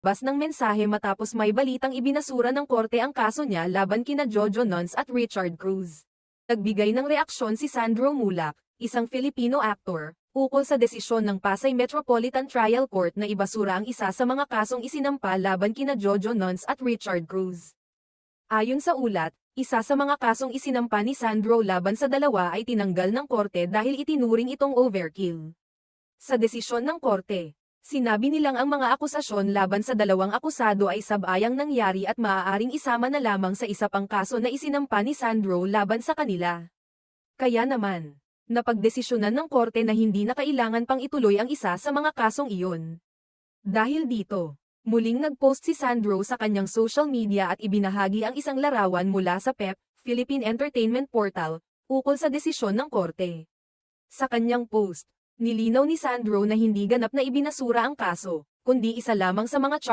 Bas ng mensahe matapos may balitang ibinasura ng korte ang kaso niya laban kina Jojo Nuns at Richard Cruz. Nagbigay ng reaksyon si Sandro Mulak, isang Filipino actor, ukol sa desisyon ng Pasay Metropolitan Trial Court na ibasura ang isa sa mga kasong isinampa laban kina Jojo Nuns at Richard Cruz. Ayon sa ulat, isa sa mga kasong isinampa ni Sandro laban sa dalawa ay tinanggal ng korte dahil itinuring itong overkill. Sa desisyon ng korte, Sinabi nilang ang mga akusasyon laban sa dalawang akusado ay sabayang nangyari at maaaring isama na lamang sa isa pang kaso na isinampa ni Sandro laban sa kanila. Kaya naman, napagdesisyonan ng korte na hindi na kailangan pang ituloy ang isa sa mga kasong iyon. Dahil dito, muling nagpost si Sandro sa kanyang social media at ibinahagi ang isang larawan mula sa PEP, Philippine Entertainment Portal, ukol sa desisyon ng korte. Sa kanyang post, Nilinaw ni Sandro na hindi ganap na ibinasura ang kaso, kundi isa lamang sa mga char